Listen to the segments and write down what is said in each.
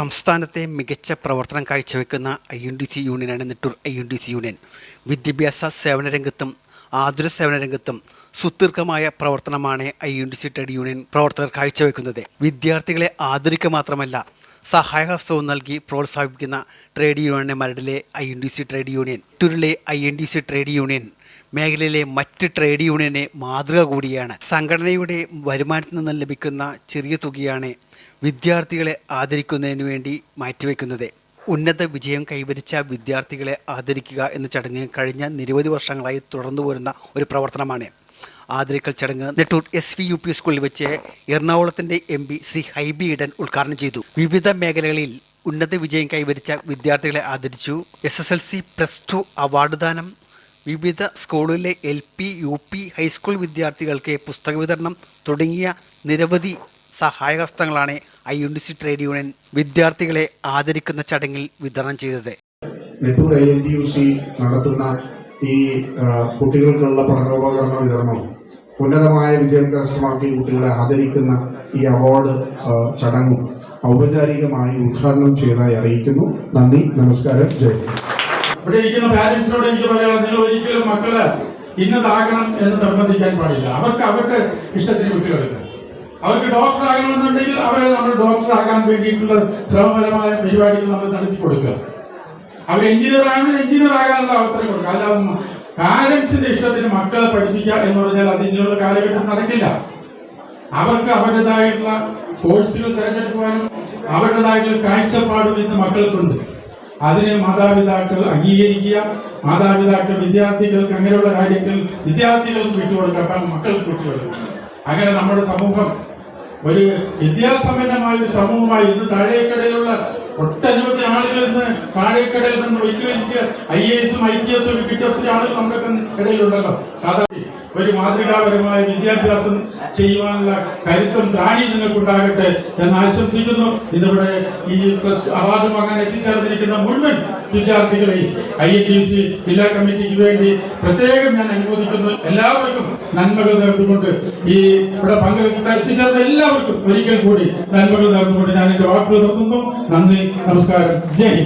സംസ്ഥാനത്തെ മികച്ച പ്രവർത്തനം കാഴ്ചവെക്കുന്ന I N D C യൂണിയനാണ് Nettoor I N D C union. വിദ്യാഭ്യാസ സേവന രംഗത്തും ആതുര സേവന രംഗത്തും സുദീർഘമായ പ്രവർത്തനമാണ് I N D C trade union പ്രവർത്തകർ കാഴ്ചവെക്കുന്നത്. വിദ്യാർത്ഥികളെ ആദരിക്കുക മാത്രമല്ല സഹായഹസ്തവും നൽകി പ്രോത്സാഹിപ്പിക്കുന്ന ട്രേഡ് യൂണിയനെ മരടിലെ I N D C trade union തുരുളെ I N D C trade union മേഖലയിലെ മറ്റ് ട്രേഡ് യൂണിയനെ മാതൃക കൂടിയാണ്. സംഘടനയുടെ വരുമാനത്തിൽ നിന്ന് ലഭിക്കുന്ന ചെറിയ തുകയാണ് വിദ്യാർത്ഥികളെ ആദരിക്കുന്നതിന് വേണ്ടി മാറ്റിവെക്കുന്നത്. ഉന്നത വിജയം കൈവരിച്ച വിദ്യാർത്ഥികളെ ആദരിക്കുക എന്ന ചടങ്ങ് കഴിഞ്ഞ നിരവധി വർഷങ്ങളായി തുടർന്നു പോരുന്ന ഒരു പ്രവർത്തനമാണ്. ആദരിക്കൽ ചടങ്ങ് Nettoor S V U P സ്കൂളിൽ വെച്ച് എറണാകുളത്തിന്റെ എം പി ശ്രീ ഹൈബി ഇടൻ ഉദ്ഘാടനം ചെയ്തു. വിവിധ മേഖലകളിൽ ഉന്നത വിജയം കൈവരിച്ച വിദ്യാർത്ഥികളെ ആദരിച്ചു. S S L C plus two award ദാനം വിവിധ സ്കൂളിലെ L P U P high school വിദ്യാർത്ഥികൾക്ക് പുസ്തക വിതരണം തുടങ്ങിയ നിരവധി സഹായഹസ്തങ്ങളാണ് I U D C trade union വിദ്യാർത്ഥികളെ ആദരിക്കുന്ന ചടങ്ങിൽ വിതരണം ചെയ്തത്. Nettoor I N T U C നടത്തുന്ന ഈ കുട്ടികൾക്കുള്ള പഠനോപകരണ വിതരണം ഉന്നതമായ വിജയം കരസ്ഥമാക്കി കുട്ടികളെ ആദരിക്കുന്ന ഈ അവാർഡ് ചടങ്ങും ഔപചാരികമായി ഉദ്ഘാടനം ചെയ്തതായി അറിയിക്കുന്നു. നന്ദി നമസ്കാരം ജയ് ഹിന്ദ്. ഇവിടെ ഇരിക്കുന്ന പാരന്റ്സിനോട് എനിക്ക് പറയാനുള്ളത് നിങ്ങൾ ഒരിക്കലും മക്കൾ ഇന്നതാകണം എന്ന് നിർബന്ധിക്കാൻ പാടില്ല. അവർക്ക് അവരുടെ ഇഷ്ടത്തിന് വിട്ടുകൊടുക്കുക അവർക്ക് ഡോക്ടർ ആകണമെന്നുണ്ടെങ്കിൽ അവരെ നമ്മൾ ഡോക്ടർ ആകാൻ വേണ്ടിയിട്ടുള്ള ശ്രമപരമായ പരിപാടികൾ നമ്മൾ നടത്തി കൊടുക്കുക. അവർ എഞ്ചിനീയർ ആണെങ്കിൽ എഞ്ചിനീയർ ആകാനുള്ള അവസരം കൊടുക്കുക. അല്ലാതെ പാരന്റ്സിന്റെ ഇഷ്ടത്തിന് മക്കളെ പഠിപ്പിക്കുക എന്ന് പറഞ്ഞാൽ അതിനുള്ള കാലഘട്ടം നടക്കില്ല. അവർക്ക് അവരുടേതായിട്ടുള്ള കോഴ്സുകൾ തിരഞ്ഞെടുക്കുവാനും അവരുടേതായിട്ടുള്ള കാഴ്ചപ്പാടും ഇന്ന് മക്കൾക്കുണ്ട്. അതിനെ മാതാപിതാക്കൾ അംഗീകരിക്കുക മാതാപിതാക്കൾ വിദ്യാർത്ഥികൾക്ക് അങ്ങനെയുള്ള കാര്യങ്ങൾ വിദ്യാർത്ഥികൾക്ക് വിട്ടുകൊടുക്കാം മക്കൾക്ക് വിട്ടുകൊടുക്കാം അങ്ങനെ നമ്മുടെ സമൂഹം ഒരു വിദ്യാസമ്പന്നമായ ഒരു സമൂഹമായി ഇന്ന് താഴേക്കടയിലുള്ള ഒട്ടനവധി ആളുകൾ ഇന്ന് താഴേക്കടയിൽ നിന്ന് വലിയ വലിയ ഐ എ എസും ഐ പി എസും കിട്ടിയ ആളുകൾ നമ്മുടെ ഇടയിലുണ്ടല്ലോ സാധാരണ ഒരു മാതൃകാപരമായ വിദ്യാഭ്യാസം ചെയ്യുവാനുള്ള കരുത്തും ത്രാണി നിങ്ങൾക്കുണ്ടാകട്ടെ എന്ന് ആശംസിക്കുന്നു. ഇന്നിവിടെ ഈ പ്ലസ് അവാർഡ് വാങ്ങാൻ എത്തിച്ചേർന്നിരിക്കുന്ന മുഴുവൻ വിദ്യാർത്ഥികളെയും ഐ ടി സി ജില്ലാ കമ്മിറ്റിക്ക് വേണ്ടി പ്രത്യേകം ഞാൻ അനുമോദിക്കുന്നു. എല്ലാവർക്കും നന്മകൾ നേർന്നുകൊണ്ട് ഈ ഇവിടെ പങ്കെടുക്കുന്ന എത്തിച്ചേർന്ന എല്ലാവർക്കും ഒരിക്കൽ കൂടി നന്മകൾ നേർന്നുകൊണ്ട് ഞാൻ എന്റെ വാക്കുകൾ നിർത്തുന്നു. നന്ദി. നമസ്കാരം. ജയ്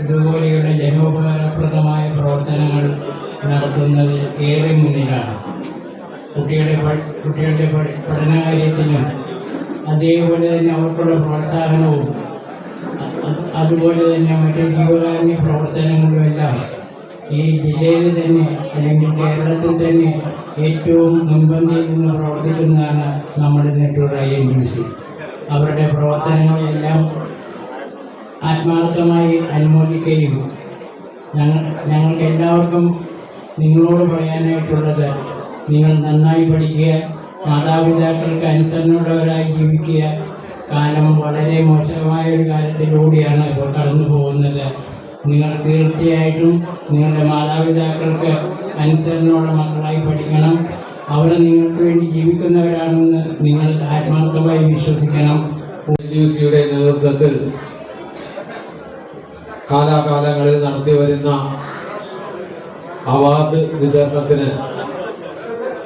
ഇതുപോലെയുള്ള ജനോപകാരപ്രദമായ പ്രവർത്തനങ്ങൾ നടത്തുന്നതിൽ ഏറെ മുന്നിലാണ്. കുട്ടികളുടെ കുട്ടികളുടെ പഠനകാര്യത്തിലും അതേപോലെ തന്നെ അവർക്കുള്ള പ്രോത്സാഹനവും അതുപോലെ തന്നെ മറ്റ് ജീവകാരുണ്യ പ്രവർത്തനങ്ങളും എല്ലാം ഈ ജില്ലയിൽ തന്നെ അല്ലെങ്കിൽ കേരളത്തിൽ തന്നെ ഏറ്റവും മുൻപന്തിയിൽ നിന്ന് പ്രവർത്തിക്കുന്നതാണ് നമ്മുടെ Nettoor I N D C. അവരുടെ പ്രവർത്തനങ്ങളെല്ലാം ആത്മാർത്ഥമായി അനുമോദിക്കുകയും ഞങ്ങൾ ഞങ്ങൾക്ക് എല്ലാവർക്കും നിങ്ങളോട് പറയാനായിട്ടുള്ളത് നിങ്ങൾ നന്നായി പഠിക്കുക മാതാപിതാക്കൾക്ക് അനുസരണമുള്ളവരായി ജീവിക്കുക. കാലം വളരെ മോശമായ ഒരു കാലത്തിലൂടെയാണ് ഇപ്പോൾ കടന്നു പോകുന്നത്. നിങ്ങൾ തീർച്ചയായിട്ടും നിങ്ങളുടെ മാതാപിതാക്കൾക്ക് അനുസരണമുള്ള മക്കളായി പഠിക്കണം. അവർ നിങ്ങൾക്ക് വേണ്ടി ജീവിക്കുന്നവരാണെന്ന് നിങ്ങൾ ആത്മാർത്ഥമായി വിശ്വസിക്കണം. നേതൃത്വത്തിൽ കാലാകാലങ്ങളിൽ നടത്തി വരുന്ന അവാർഡ് വിതരണത്തിന്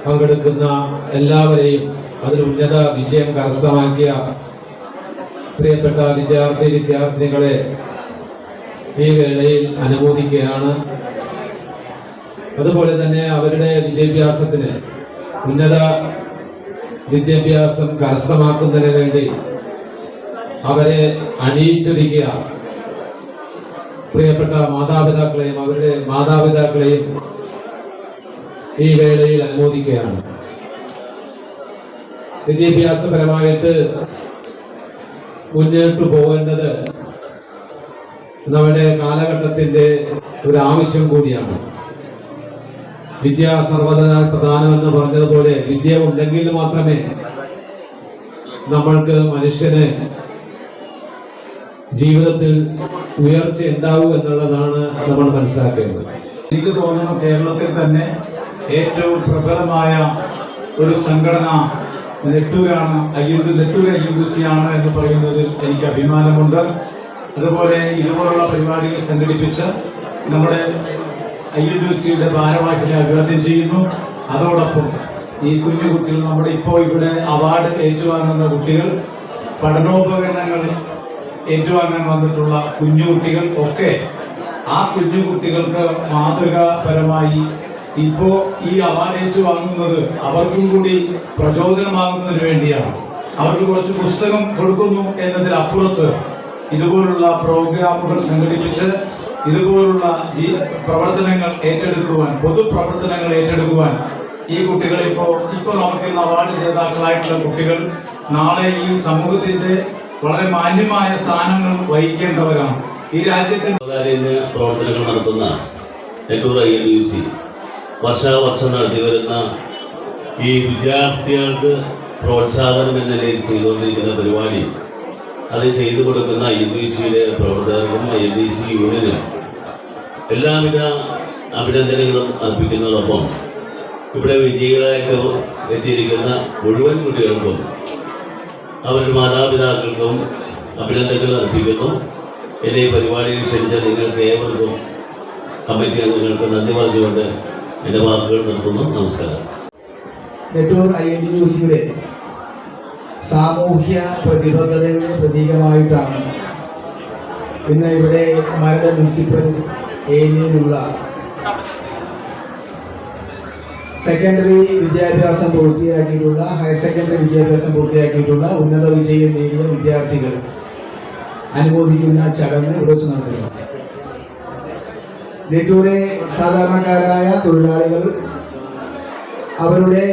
പങ്കെടുക്കുന്ന എല്ലാവരെയും അതിൽ ഉന്നത വിജയം കരസ്ഥമാക്കിയ പ്രിയപ്പെട്ട വിദ്യാർത്ഥി വിദ്യാർത്ഥിനികളെ ഈ വേളയിൽ അനുമോദിക്കുകയാണ്. അതുപോലെ തന്നെ അവരുടെ വിദ്യാഭ്യാസത്തിന് ഉന്നത വിദ്യാഭ്യാസം കരസ്ഥമാക്കുന്നതിന് വേണ്ടി അവരെ അണിയിച്ചൊരുക്കിയ പ്രിയപ്പെട്ട മാതാപിതാക്കളെയും അവരുടെ മാതാപിതാക്കളെയും ഈ വേളയിൽ അനുമോദിക്കുകയാണ്. വിദ്യാഭ്യാസപരമായിട്ട് മുന്നോട്ട് പോകേണ്ടത് നമ്മുടെ കാലഘട്ടത്തിന്റെ ഒരു ആവശ്യം കൂടിയാണ്. വിദ്യ സർവത പ്രധാനമെന്ന് പറഞ്ഞതുപോലെ വിദ്യ ഉണ്ടെങ്കിൽ മാത്രമേ നമ്മൾക്ക് മനുഷ്യന് ജീവിതത്തിൽ ഉയർച്ച ഉണ്ടാവൂ എന്നുള്ളതാണ് നമ്മൾ മനസ്സിലാക്കേണ്ടത്. എനിക്ക് തോന്നുന്നു കേരളത്തിൽ തന്നെ ഏറ്റവും പ്രബലമായ ഒരു സംഘടന നെട്ടൂരാണ് അയ്യൂർ നെട്ടൂർ ആണ് എന്ന് പറയുന്നതിൽ എനിക്ക് അഭിമാനമുണ്ട്. അതുപോലെ ഇതുപോലുള്ള പരിപാടികൾ സംഘടിപ്പിച്ച് നമ്മുടെ ഐ യു സിയുടെ ഭാരവാഹികളെ അഭിവാദ്യം ചെയ്യുന്നു. അതോടൊപ്പം ഈ കുഞ്ഞു കുട്ടികൾ നമ്മുടെ ഇപ്പോൾ ഇവിടെ അവാർഡ് ഏറ്റുവാങ്ങുന്ന കുട്ടികൾ പഠനോപകരണങ്ങൾ ഏറ്റുവാങ്ങാൻ വന്നിട്ടുള്ള കുഞ്ഞുകുട്ടികൾ ഒക്കെ ആ കുഞ്ഞുകുട്ടികൾക്ക് മാതൃകാപരമായി ഇപ്പോ ഈ അവാർഡ് ഏറ്റുവാങ്ങുന്നത് അവർക്കും കൂടി പ്രചോദനമാകുന്നതിന് വേണ്ടിയാണ്. അവർക്ക് കുറച്ച് പുസ്തകം കൊടുക്കുന്നു എന്നതിലപ്പുറത്ത് ഇതുപോലുള്ള പ്രോഗ്രാമുകൾ സംഘടിപ്പിച്ച് ഇതുപോലുള്ള പ്രവർത്തനങ്ങൾ ഏറ്റെടുക്കുവാൻ പൊതുപ്രവർത്തനങ്ങൾ ഏറ്റെടുക്കുവാൻ ഈ കുട്ടികൾ ഇപ്പോ ഇപ്പൊ നമുക്ക് അവാർഡ് ജേതാക്കളായിട്ടുള്ള കുട്ടികൾ നാളെ ഈ സമൂഹത്തിന്റെ വളരെ മാന്യമായ സ്ഥാനങ്ങൾ വഹിക്കേണ്ടവരാണ്. ഈ സ്വകാര്യ പ്രവർത്തനങ്ങൾ നടത്തുന്ന വർഷാവർഷം നടത്തി വരുന്ന ഈ വിദ്യാർത്ഥികൾക്ക് പ്രോത്സാഹനം എന്ന നിലയിൽ ചെയ്തുകൊണ്ടിരിക്കുന്ന പരിപാടി അത് ചെയ്തു കൊടുക്കുന്ന ഐ എൻ ബി സിയുടെ പ്രവർത്തകർക്കും ഐ എൻ ബി സി യൂണിയനും എല്ലാവിധ അഭിനന്ദനങ്ങളും അർപ്പിക്കുന്നതോടൊപ്പം ഇവിടെ വിജയികളായിട്ട് എത്തിയിരിക്കുന്ന മുഴുവൻ കുട്ടികൾക്കും അവരുടെ മാതാപിതാക്കൾക്കും അഭിനന്ദനങ്ങൾ അർപ്പിക്കുന്നു. എന്നെ പരിപാടിയിൽ ക്ഷണിച്ച നിങ്ങൾക്ക് ഏവർക്കും കമ്മിറ്റി അംഗങ്ങൾക്ക് നന്ദി പറഞ്ഞുകൊണ്ട് എന്റെ വാക്കുകൾ നിർത്തുന്നു. നമസ്കാരം. നെട്ടൂർ ഐ എൻ യു സിയുടെ സാമൂഹ്യ പ്രതിബദ്ധതയുടെ പ്രതീകമായിട്ടാണ് ഇന്ന് ഇവിടെ മരട് മുനിസിപ്പൽ ഏരിയയിലുള്ള സെക്കൻഡറി വിദ്യാഭ്യാസം പൂർത്തിയാക്കിയിട്ടുള്ള ഹയർ സെക്കൻഡറി വിദ്യാഭ്യാസം പൂർത്തിയാക്കിയിട്ടുള്ള ഉന്നത വിജയം നേടിയ വിദ്യാർത്ഥികൾ അനുമോദിക്കുന്ന ചടങ്ങ് ഇവിടെ വെച്ച് നടത്തുന്നു നെട്ടൂരെ സാധാരണക്കാരായ തൊഴിലാളികൾ അവരുടെ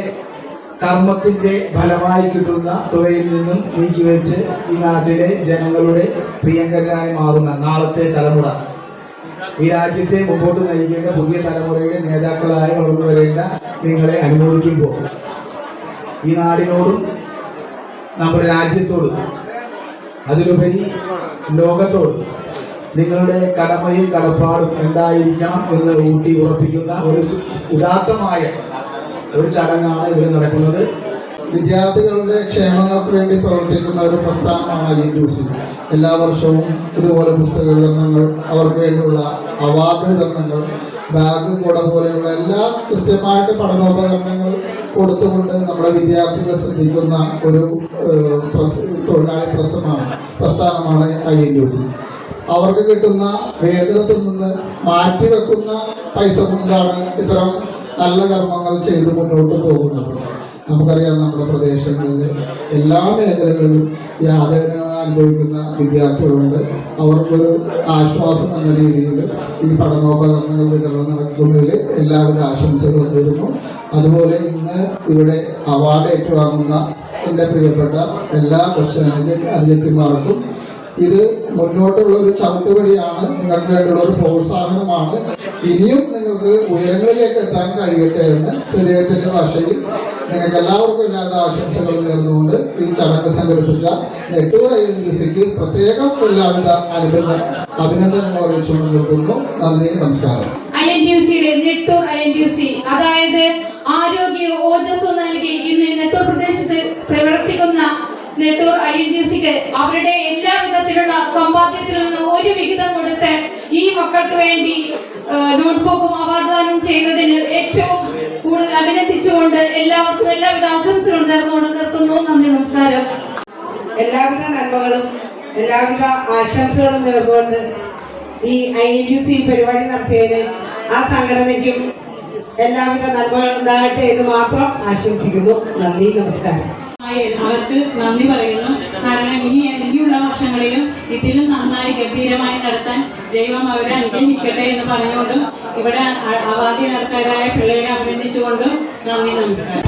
കർമ്മത്തിന്റെ ഫലമായി കിട്ടുന്ന തുകയിൽ നിന്നും നീക്കിവെച്ച് ഈ നാട്ടിലെ ജനങ്ങളുടെ പ്രിയങ്കരനായി മാറുന്ന നാളത്തെ തലമുറ. ഈ രാജ്യത്തെ മുമ്പോട്ട് നയിക്കേണ്ട പുതിയ തലമുറയുടെ നേതാക്കളായി വളർന്നു വരേണ്ട നിങ്ങളെ അനുമോദിക്കുമ്പോൾ. ഈ നാടിനോടും നമ്മുടെ രാജ്യത്തോടും അതിലുപരി ലോകത്തോടും നിങ്ങളുടെ കടമയും കടപ്പാടും എന്തായിരിക്കണം എന്ന് ഊട്ടി ഉറപ്പിക്കുന്ന ഒരു ഉദാത്തമായ ഒരു ചടങ്ങാണ് ഇവിടെ നടക്കുന്നത്. വിദ്യാർത്ഥികളുടെ ക്ഷേമങ്ങൾക്ക് വേണ്ടി പ്രവർത്തിക്കുന്ന ഒരു പ്രസ്ഥാനമാണ് ഈ എൻ എല്ലാ വർഷവും ഇതുപോലെ പുസ്തക വിതരണങ്ങൾ അവർക്ക് വേണ്ടിയുള്ള അവാർഡ് വിതരണങ്ങൾ ബാഗ് കൂടെ പോലെയുള്ള എല്ലാ കൃത്യമായിട്ട് പഠനോപകരണങ്ങൾ കൊടുത്തുകൊണ്ട് നമ്മുടെ വിദ്യാർത്ഥികളെ ശ്രദ്ധിക്കുന്ന ഒരു തൊഴിലാളി പ്രസ്ഥാനമാണ് പ്രസ്ഥാനമാണ് ഐ എൻ യു അവർക്ക് കിട്ടുന്ന വേതനത്തിൽ നിന്ന് മാറ്റിവെക്കുന്ന പൈസ കൊണ്ടാണ് ഇത്തരം നല്ല കർമ്മങ്ങൾ ചെയ്ത് മുന്നോട്ട് പോകുന്നത്. നമുക്കറിയാം നമ്മുടെ പ്രദേശങ്ങളിൽ എല്ലാ മേഖലകളിലും യാതന അനുഭവിക്കുന്ന വിദ്യാർത്ഥികളുണ്ട്. അവർക്കൊരു ആശ്വാസം എന്ന രീതിയിൽ ഈ പഠനോപകരണങ്ങൾ വിതരണം നടക്കുന്നതിൽ എല്ലാവിധ ആശംസകളും തരുന്നു അതുപോലെ ഇന്ന് ഇവിടെ അവാർഡ് ഏറ്റുവാങ്ങുന്ന എന്റെ പ്രിയപ്പെട്ട എല്ലാ കൊച്ചനുജ അനുജത്തിമാർക്കും ഇത് മുന്നോട്ടുള്ള ഒരു ചവിട്ടുപടിയാണ്. നിങ്ങൾക്ക് വേണ്ടിയുള്ള ഒരു പ്രോത്സാഹനമാണ്. ഇനിയും നിങ്ങൾക്ക് ഉയരങ്ങളിലേക്ക് എത്താൻ കഴിയട്ടെ എന്ന് ഹൃദയത്തിന്റെ ഭാഷയിൽ നിങ്ങൾക്ക് എല്ലാവർക്കും ഇല്ലാത്ത ആശംസകൾ നേർന്നുകൊണ്ട് ഈ ചടങ്ങ് സംഘടിപ്പിച്ച നെട്ടൂർ ഐ പ്രത്യേകം എല്ലാവിധ അനുബന്ധ അഭിനന്ദനങ്ങൾ അറിയിച്ചുകൊണ്ട് നിർത്തുന്നു. നന്ദി നമസ്കാരം. ഐ എൻ യു അതായത് ആരോഗ്യ ഓജസ് നൽകി ഇന്ന് നെട്ടൂർ പ്രദേശത്ത് പ്രവർത്തിക്കുന്ന നെട്ടൂർ ഐ എൻ യു സിക്ക് അവരുടെ എല്ലാ വിധത്തിലുള്ള സമ്പാദ്യത്തിൽ നിന്ന് ഒരു വിഹിതം കൊടുത്ത് ഈ മക്കൾക്ക് വേണ്ടി നോട്ട്ബുക്കും അവാർദാനം ചെയ്തതിന് ഏറ്റവും കൂടുതൽ അഭിനന്ദിച്ചുകൊണ്ട് എല്ലാവർക്കും എല്ലാവിധ ആശംസകളും നേർന്നുകൊണ്ട് നിർത്തുന്നു. നന്ദി നമസ്കാരം. എല്ലാവിധ നന്മകളും എല്ലാവിധ ആശംസകളും നേർന്നുകൊണ്ട് ഈ ഐ എൻ യു സി പരിപാടി നടത്തിയതിന് ആ സംഘടനയ്ക്കും എല്ലാവിധ നന്മകൾ ഉണ്ടാകട്ടെ എന്ന് മാത്രം ആശംസിക്കുന്നു. നന്ദി നമസ്കാരം. അവർക്ക് നന്ദി പറയുന്നു. കാരണം ഇനി ഇനിയുള്ള വർഷങ്ങളിലും ഇതിലും നന്നായി ഗംഭീരമായി നടത്താൻ ദൈവം അവരെ അനുഗ്രഹിക്കട്ടെ എന്ന് പറഞ്ഞുകൊണ്ടും ഇവിടെ അവാർഡിനർക്കാരായ പിള്ളേരെ അഭിനന്ദിച്ചുകൊണ്ടും നന്ദി നമസ്കാരം.